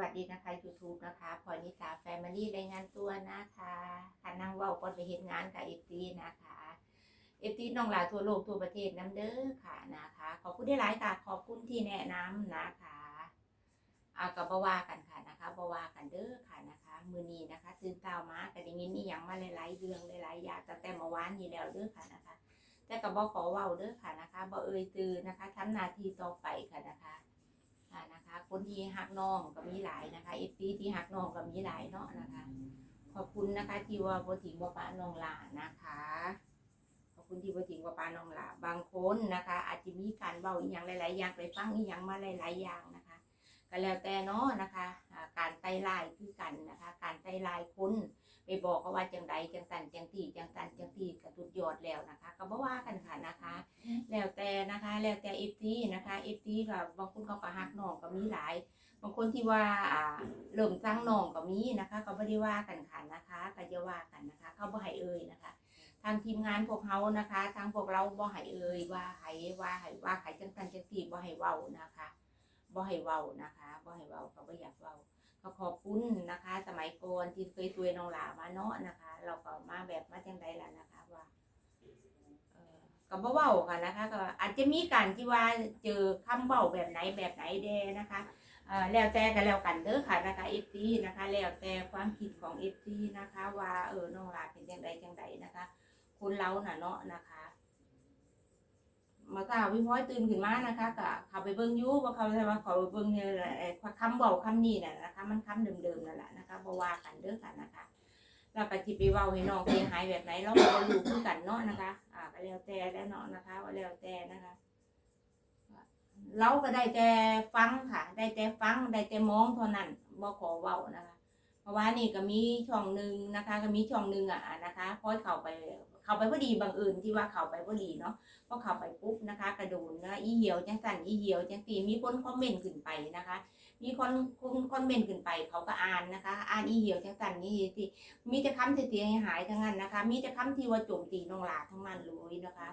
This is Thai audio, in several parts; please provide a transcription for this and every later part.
วัสดีนะคะ YouTube นะคะพอนิสาแฟมิลี่รายงานตัวนะคะค่ะนั่งว่าก่อนไปเห็นงานกับเอฟซีนะคะเอฟซีน้องหลาทั่วโลกทั่วประเทศน้ำเด้อค่ะนะคะ ขอบคุณได้หลายค่ะขอบคุณที่แนะนำนะคะเอากับบว่ากันค่ะนะคะบว่ากันเด้อค่ะนะคะ มือนี้นะคะตื่นเต้ามากระดิ่งนี่ยังมาหลายๆเรื่องหลายๆอย่างตั้งแต่เมื่อวานนี้แล้วเด้อค่ะนะคะ แต่กับบขอเว้าเด้อค่ะนะคะบ่เอ่ยตือนะคะทำนาทีต่อไปค่ะนะคะ คนที่หักน้องก็มีหลายนะคะเอฟซีที่หักน้องก็มีหลายเนาะนะคะ ขอบคุณนะคะ ที่ว่าบ่ถิงบ่ปาน้องหลานะคะ ขอบคุณที่บ่ถิงบ่ปาน้องหลาบางคนนะคะ อาจจะมีการเบาอีหยังหลาย ๆ อย่างไปฟังอีหยังมาหลาย ๆ อย่างนะคะ ก็แล้วแต่เนาะนะคะการไต่ลายคือกันนะคะ การไต่ลายคนไปบอกเขาว่าจังใดจังตันจังตีจังตันจังตีกระตุดยอดแล้วนะคะก็บ่ว่ากันค่ะนะคะ แล้วแต่นะคะ แล้วแต่เอฟซีนะคะเอฟซีก็บางคนเขาก็ฮักน้องก็มีหลาย บางคนที่ว่าอ่าเริ่มสร้างน้องก็มีนะคะก็ไม่ได้ว่ากันค่ะนะคะก็จะว่ากันนะคะ เขาบ่ให้เอ่ยนะคะ ทางทีมงานพวกเขานะคะ ทางพวกเราบ่ให้เอ่ยว่าให้ว่าให้ว่าให้จังตันจังตีบ่ให้เว้านะคะ บ่ให้เว้านะคะบ่ให้เว้าเขาบ่อยากเว้าก็ขอบคุณนะคะ สมัยก่อนที่เคยตัวยน้องหลามาเนาะนะคะ เราก็มาแบบมาจังไดล่ะนะคะว่าก็บ่เว้ากันนะคะก็อาจจะมีการที่ว่าเจอคำเว้าแบบไหนแบบไหนแดนะคะแล้วแต่กันแล้วกันเด้อค่ะนะคะ FT นะคะ แล้วแต่ความคิดของ FT นะคะ ว่าเออน้องหลาเป็นจังใดจังใดนะคะ คนเราน่ะเนาะนะคะ มาถ้าวิพอยตื่นขึ้นมานะคะก็เขาไปเบิ่งยู่ว่าเขาใช่ว่าเขาเบิ่งเนี่ยแหละคำเว้าคำนี้น่ะนะคะ มันคำเดิมๆนั่นแหละนะคะบ่ว่ากันเด้อค่ะนะคะเราก็จิไปเว้าให้น้องเสียหายแบบไหนเราก็บ่รู้คือกันเนาะนะคะ อ่าก็แล้วแต่แล้วเนาะนะคะว่าแล้วแต่นะคะเราก็ได้แต่ฟังค่ะ ได้แต่ฟังได้แต่มองเท่านั้นบ่ขอเว้านะคะ เพราะว่านี่ก็มีช่องหนึ่งนะคะ ก็มีช่องหนึ่งอะนะคะพอเข้าไป เขาไปพอดีบางอื่นที่ว่าเขาไปพอดีเนาะพอเขาไปปุ๊บนะคะ กระโดดนะอีเหี่ยวจังสั่นอีเหี่ยวจังสีมีคนคอมเมนต์ขึ้นไปนะคะ มีคนคนคอมเมนต์ขึ้นไป เขาก็อ่านนะคะ อ่านอีเหี่ยวจังสั่นนี่สิมีแต่คำเสียหายทั้งนั้นนะคะ มีแต่คำที่ว่าโจมตีน้องหลาทั้งมันเลยนะคะ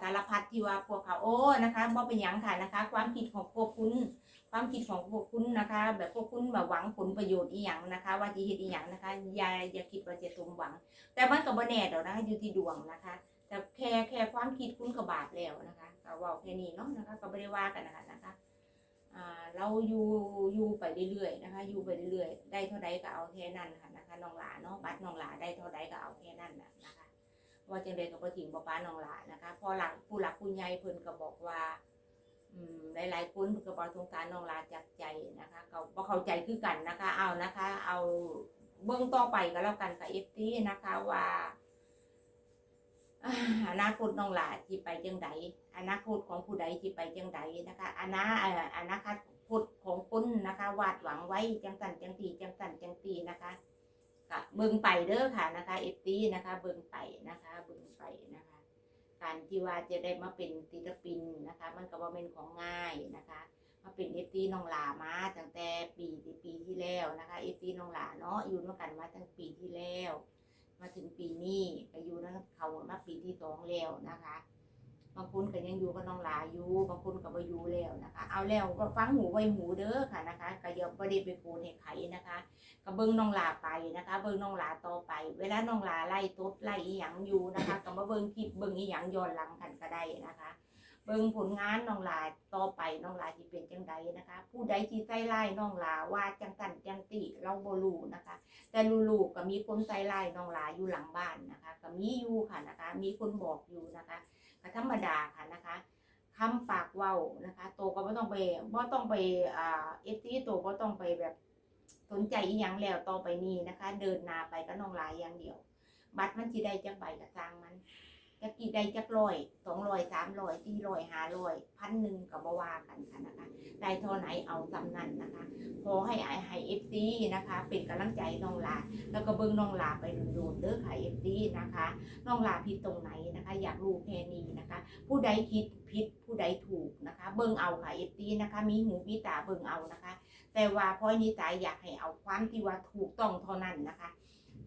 สารพัดที่ว่าพวกเขาโอ้นะคะบ่เป็นหยังค่ะนะคะ ความผิดของพวกคุณ ความผิดของพวกคุณนะคะ แบบพวกคุณแบบหวังผลประโยชน์อีหยังนะคะ ว่าจะเฮ็ดอีหยังนะคะอย่าอย่าคิดว่าจะสมหวัง แต่มันก็บ่แน่ดอกนะคะอยู่ที่ดวงนะคะ แต่แค่แค่ความคิดคุณก็บาปแล้วนะคะก็ว้าแค่นี้เนาะนะคะก็บ่ได้ว่ากันนะคะนะคะเราอยู่อยู่ไปเรื่อยๆนะคะ อยู่ไปเรื่อยๆได้เท่าใดก็เอาแค่นั้นค่ะนะคะน้องหลาเนาะบัตรน้องหลาได้เท่าใดก็เอาแค่นั้นนะคะ ว่าจังใดก็บ่ทิ้งบ่ป้าน้องหลานนะคะ พอหลังผู้หลักผู้ใหญ่เพิ่นก็บอกว่าอืมหลายๆคนเพิ่นก็บ่สงสารน้องหลาจากใจนะคะก็บ่เข้าใจคือกันนะคะ เอานะคะ เอาเบิ่งต่อไปก็แล้วกันกับ FT นะคะว่าอนาคตน้องหลาที่ไปจังใดอนาคตของผู้ใดที่ไปจังใดนะคะอนาอนาคตของคนนะคะ วาดหวังไว้จังสันจังตีจังสันจังตีนะคะ ก็เบิ่งไปเด้อค่ะนะคะเอฟตีนะคะ เบิ่งไปนะคะ เบิ่งไปนะคะ การที่ว่าจะได้มาเป็นศิลปินนะคะ มันก็บ่เป็นของง่ายนะคะ มาเป็นเอฟตีน้องหลามาตั้งแต่ปีปีที่แล้วนะคะเอฟตีน้องหลาเนาะอยู่ด้วยกันมาตั้งปีที่แล้ว มาถึงปีนี้ก็อยู่นะเขามาปีที่สองแล้วนะคะ บางคนก็ยังอยู่กับน้องหลาอยู่บางคนก็บ่อยู่แล้วนะคะ เอาแล้วก็ฟังหูไว้หูเด้อค่ะนะคะก็อย่าบ่ได้ไปพูดให้ไขนะคะก็เบิ่งน้องหลาไปนะคะ เบิ่งน้องหลาต่อไป เวลาน้องหลาไล่ตดไล่อีหยังอยู่นะคะก็มาเบิ่งคลิปเบิ่งอีหยังย้อนหลังกันก็ได้นะคะ เบิ่งผลงานน้องหลาต่อไปน้องหลาสิเป็นจังใดนะคะ ผู้ใดที่ใส่ร้ายน้องหลาว่าจังสันจังติเราบ่รู้นะคะ แต่ลูกๆก็มีคนใส่ร้ายน้องหลาอยู่หลังบ้านนะคะ ก็มีอยู่ค่ะนะคะ มีคนบอกอยู่นะคะ ก็ธรรมดาค่ะนะคะคำปากเว้านะคะโตก็ไม่ต้องไปบ่ต้องไปอ่าเอฟซีโตก็ต้องไปแบบสนใจอีหยังแล้วต่อไปนี้นะคะ เดินนาไปก็น้องหลายอย่างเดียว บัตรมันจีได้จังใบก็สร้างมัน จะกี่ได้จักร้อยสองร้อยสามร้อยสี่ร้อยห้าร้อยพันหนึ่งก็บ่ว่ากันค่ะนะคะได้เท่าไหนเอาจำนั้นนะคะ ขอให้ไอให้เอฟซีนะคะ เป็นกำลังใจน้องหลา แล้วก็เบิ้งน้องหลาไปโดนเด้อค่ะเอฟซีนะคะน้องหลาผิดตรงไหนนะคะ อยากรู้แค่นี้นะคะ ผู้ใดคิดผิดผู้ใดถูกนะคะ เบิ้งเอาค่ะเอฟซีนะคะ มีหูมีตาเบิ้งเอานะคะ แต่ว่าพ่อยนิสายอยากให้เอาความที่ว่าถูกต้องเท่านั้นนะคะ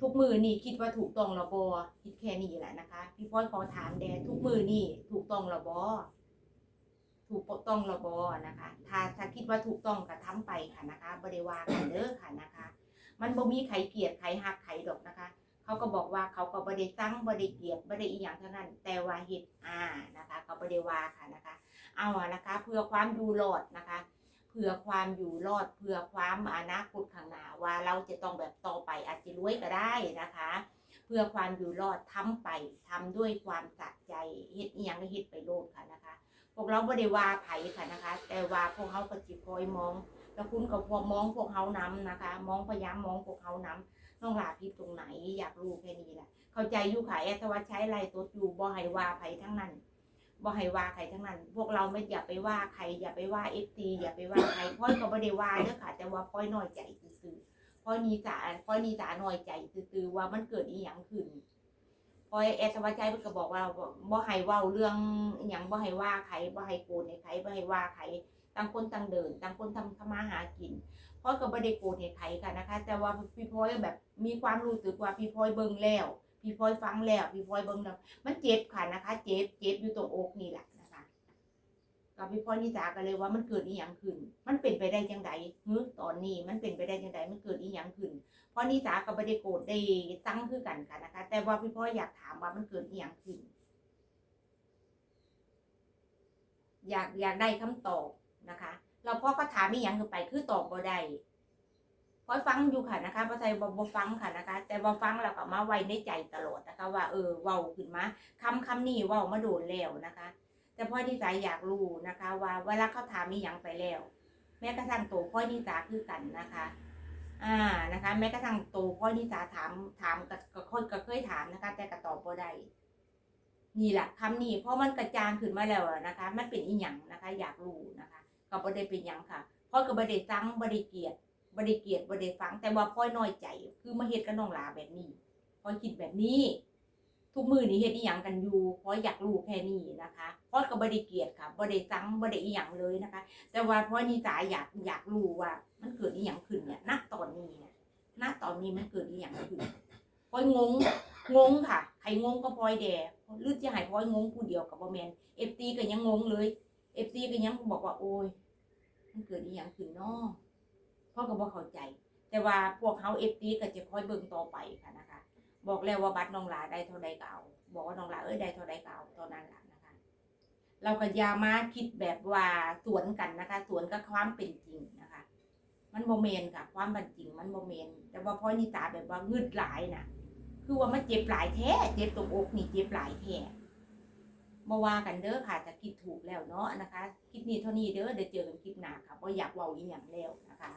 ทุกมือนี่คิดว่าถูกต้องระบอคิดแค่นี้แหละนะคะ พี่พ่อยขอถามแดทุกมือนี่ถูกต้องระบอถูกต้องระบอนะคะ ถ้าถ้าคิดว่าถูกต้องก็ทำไปค่ะนะคะบริวารกันเด้อค่ะนะคะ มันบ่มีใครเกลียดใครหักใครดอกนะคะ เขาก็บอกว่าเขาก็บ่ได้ตั้งบ่ได้เกลียดบ่ได้อีหยังเท่านั้น แต่ว่าเฮ็ดอ่านะคะเขาบ่ได้ว่าค่ะนะคะ เอาอะนะคะ เพื่อความอยู่รอดนะคะ เพื่อความอยู่รอด เพื่อความอนาคตข้างหน้า เราจะต้องแบบต่อไปอาจจะรวยก็ได้นะคะ เพื่อความอยู่รอดทำไปทำด้วยความสะใจเฮ็ดอีหยังก็เฮ็ดไปโลดค่ะนะคะ พวกเราบ่ได้ว่าไผค่ะนะคะ แต่ว่าพวกเขาก็สิคอยมอง แล้วคุณก็พวกมองพวกเขานำนะคะ มองพยายามมองพวกเขานำน้องหลาผิดตรงไหนอยากรู้แค่นี้แหละเข้าใจอยู่ค่ะแอดว่าใช้ไรตัวอยู่บ่ให้ว่าไผทั้งนั้นบ่ให้ว่าใครทั้งนั้น พวกเราไม่อย่าไปว่าใครอย่าไปว่าเอฟซีอย่าไปว่าใครพ่อยก็บ่ได้ว่าเด้อค่ะ แต่ว่าพ่อยน้อยใจซื่อ พ่อยนีสาพ่อยนีสาน้อยใจซื่อๆว่ามันเกิดอีหยังขึ้นพอยแอดสวัสดิ์ใจเพิ่นก็บอกว่าบ่ให้เว้าเรื่องอีหยังบ่ให้ว่าใครบ่ให้โกรธให้ใครบ่ให้ว่าใครต่างคนต่างเดินต่างคนทำทำมาหากินพ่อยก็บ่ได้โกรธให้ใครค่ะนะคะ แต่ว่าพี่พ่อยแบบมีความรู้สึกว่าพี่พ่อยเบิ่งแล้ว พี่พลอยฟังแล้ว พี่พลอยเบิ่งแล้วมันเจ็บค่ะนะคะ เจ็บเจ็บอยู่ตรงอกนี่แหละ กับพี่พลอนิสาก็เลยว่ามันเกิดอีหยังขึ้น มันเป็นไปได้จังไดฮึตอนนี้มันเป็นไปได้จังไดมันเกิดอีหยังขึ้นพราะนิสาก็บ่ได้โกรธได้ตั้งคือกันค่ะนะคะ แต่ว่าพี่พลออยากถามว่ามันเกิดอีหยังขึ้น อยากอยากได้คำตอบนะคะเราพ่อก็ถามอีหยังขึ้นไปคือตอบบ่ได้พอฟังอยู่ค่ะนะคะพอใจบ่บ่ฟังค่ะนะคะ แต่บ่ฟังแล้วก็มาไว้ในใจตลอดนะคะ ว่าเออเว้าขึ้นมาคำคำนี้เว้ามาโดนแล้วนะคะ แต่พ่อนิสาอยากรู้นะคะ ว่าเวลาเขาถามมีหยังไปแล้ว แม้กระทั่งตัวพ่อนิสาคือกันนะคะ อ่านะคะ แม้กระทั่งตัวพ่อนิสาถามถามก็ก็คนก็เคยถามนะคะ แต่ก็ตอบบ่ได้นี่แหละคำนี้เพราะมันกระจางขึ้นมาแล้วนะคะ มันเป็นอีหยังนะคะ อยากรู้นะคะก็บ่ได้เป็นหยังค่ะพ่อก็บ่ได้ตั้งบ่ได้เกลียดบริเกียรติบริฟัง แต่ว่าพ่อน้อยใจ คือมาเฮ็ดกับน้องหลาแบบนี้พ่อคิดแบบนี้ ทุกมือนี่เฮ็ดอีหยังกันอยู่เพ่อยอยากรู้แค่นี้นะคะพ่อยก็บริเกียรติค่ะบริสังบริอีหยังเลยนะคะ แต่ว่าพ่อยนิสาอยากอยากรู้ว่า มันเกิดอีหยังขึ้นเนี่ยณตอนนี้เนี่ยณตอนนี้มันเกิดอีหยังขึ้นพอยงงงงค่ะใครงงก็พ่อยแดหรือจะให้พ่อยงงผู้เดียวกับบ่แมนเอฟซีก็ยังงงเลยเอฟซีก็ยังบอกว่าโอ้ยมันเกิดอีหยังขึ้นเนาะพ่อก็บอกเข้าใจ แต่ว่าพวกเขาเอฟตีก็จะคอยเบิ่งต่อไปค่ะนะคะ บอกแล้วว่าบัตรน้องหลาได้เท่าใดก็เอาบอกว่าน้องหลาเอ้ยได้เท่าใดก็เอาเท่านั้นแหละนะคะ เราก็ยามาคิดแบบว่าสวนกันนะคะ สวนกับความเป็นจริงนะคะ มันโมเมนค่ะ ความเป็นจริงมันโมเมนแต่ว่าพ่อนิตาแบบว่างึดหลายนะคือว่ามันเจ็บหลายแท้เจ็บตรงอกนี่เจ็บหลายแท้มาว่ากันเด้อค่ะจะคิดถูกแล้วเนาะนะคะคลิปนี้เท่านี้เด้อเดี๋ยวเจอกันคลิปหน้าค่ะเพราะอยากเว้าอีหยังแล้วนะคะ